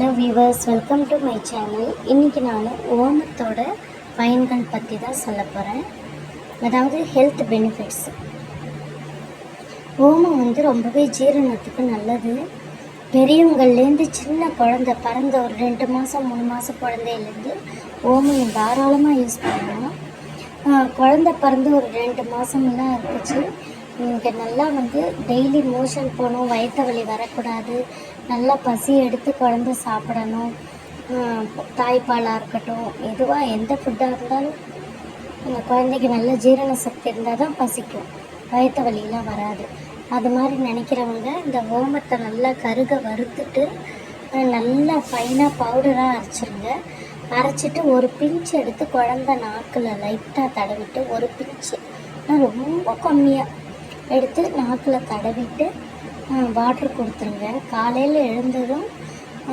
Hello viewers welcome to my channel இன்றைக்கி நான் ஓமத்தோட பயன்கள் பற்றி தான் சொல்ல போகிறேன் அதாவது ஹெல்த் பெனிஃபிட்ஸ் ஓமம் வந்து ரொம்பவே ஜீரணத்துக்கு நல்லது. பெரியவங்கள்லேருந்து சின்ன குழந்த பிறந்த ஒரு ரெண்டு மாதம் மூணு மாதம் குழந்தையிலேருந்து ஓமம் தாராளமாக யூஸ் பண்ணலாம். குழந்த பிறந்து ஒரு ரெண்டு மாதம்லாம் இருந்துச்சு. இங்கே நல்லா வந்து டெய்லி மோஷன் போகணும் வயிற்று வலி வரக்கூடாது. நல்லா பசி எடுத்து குழந்த சாப்பிடணும். தாய்ப்பாலாக இருக்கட்டும் எதுவாக எந்த ஃபுட்டாக இருந்தாலும் அந்த குழந்தைக்கு நல்ல ஜீரண சக்தி இருந்தால் தான் பசிக்கும். வயிற்று வலியெல்லாம் வராது. அது மாதிரி நினைக்கிறவங்க இந்த ஓமத்தை நல்லா கருக வறுத்துட்டு நல்லா ஃபைனாக பவுடராக அரைச்சிருங்க. அரைச்சிட்டு ஒரு பிஞ்சு எடுத்து குழந்த நாக்கில் லைட்டாக தடவிட்டு ஒரு பிஞ்சு. ஆனால் ரொம்ப கம்மியாக எடுத்து நாக்கில் தடவிட்டு வாட்ரு கொடுத்துருங்க. காலையில் எழுந்ததும்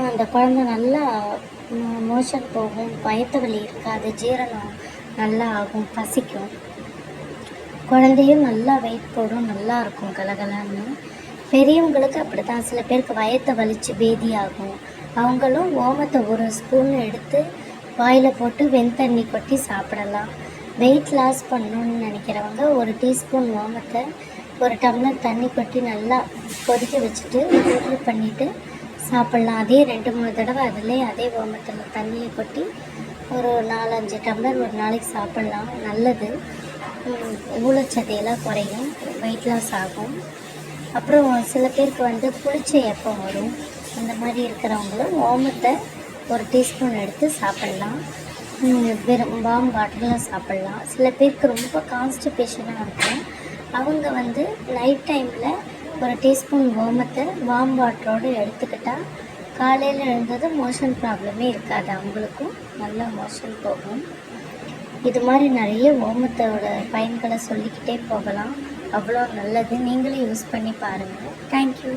அந்த குழந்த நல்லா மோஷன் போகும். பயத்த வலி இருக்காது. ஜீரணம் நல்லா ஆகும். பசிக்கும். குழந்தையும் நல்லா வெயிட் போடும். நல்லா இருக்கும். கலகலான்னு. பெரியவங்களுக்கு அப்படி தான் சில பேருக்கு வயத்தை வலிச்சு பேதி ஆகும். அவங்களும் ஓமத்தை ஒரு ஸ்பூன் எடுத்து வாயில் போட்டு வெண்தண்ணி கொட்டி சாப்பிடலாம். வெயிட் லாஸ் பண்ணணும்னு நினைக்கிறவங்க ஒரு டீஸ்பூன் ஓமத்தை ஒரு டம்ளர் தண்ணி கொட்டி நல்லா கொதிக்க வச்சுட்டு ஃபில்ட்ரு பண்ணிவிட்டு சாப்பிட்லாம். அதே ரெண்டு மூணு தடவை அதிலே அதே ஓமத்தில் தண்ணியை கொட்டி ஒரு நாலஞ்சு டம்ளர் ஒரு நாளைக்கு சாப்பிட்லாம். நல்லது. ஊழச்சதையெல்லாம் குறையும். வெயிட் லாஸ் ஆகும். அப்புறம் சில பேருக்கு வந்து புளிச்ச எப்பம் வரும். அந்த மாதிரி இருக்கிறவங்களும் ஓமத்தை ஒரு டீஸ்பூன் எடுத்து சாப்பிட்லாம். வெறும் வாம் வாட்டரில் சாப்பிட்லாம். சில பேருக்கு ரொம்ப கான்ஸ்டிபேஷனாக இருக்கும். அவங்க வந்து நைட் டைமில் ஒரு டீஸ்பூன் ஓமத்தை வாம் வாட்டரோடு எடுத்துக்கிட்டால் காலையில் எழுந்ததும் மோஷன் ப்ராப்ளமே இருக்காது. அவங்களுக்கும் நல்லா மோஷன் போகும். இது மாதிரி நிறைய ஓமத்தோட பயன்களை சொல்லிக்கிட்டே போகலாம். அவ்வளோ நல்லது. நீங்களும் யூஸ் பண்ணி பாருங்கள் தேங்க்யூ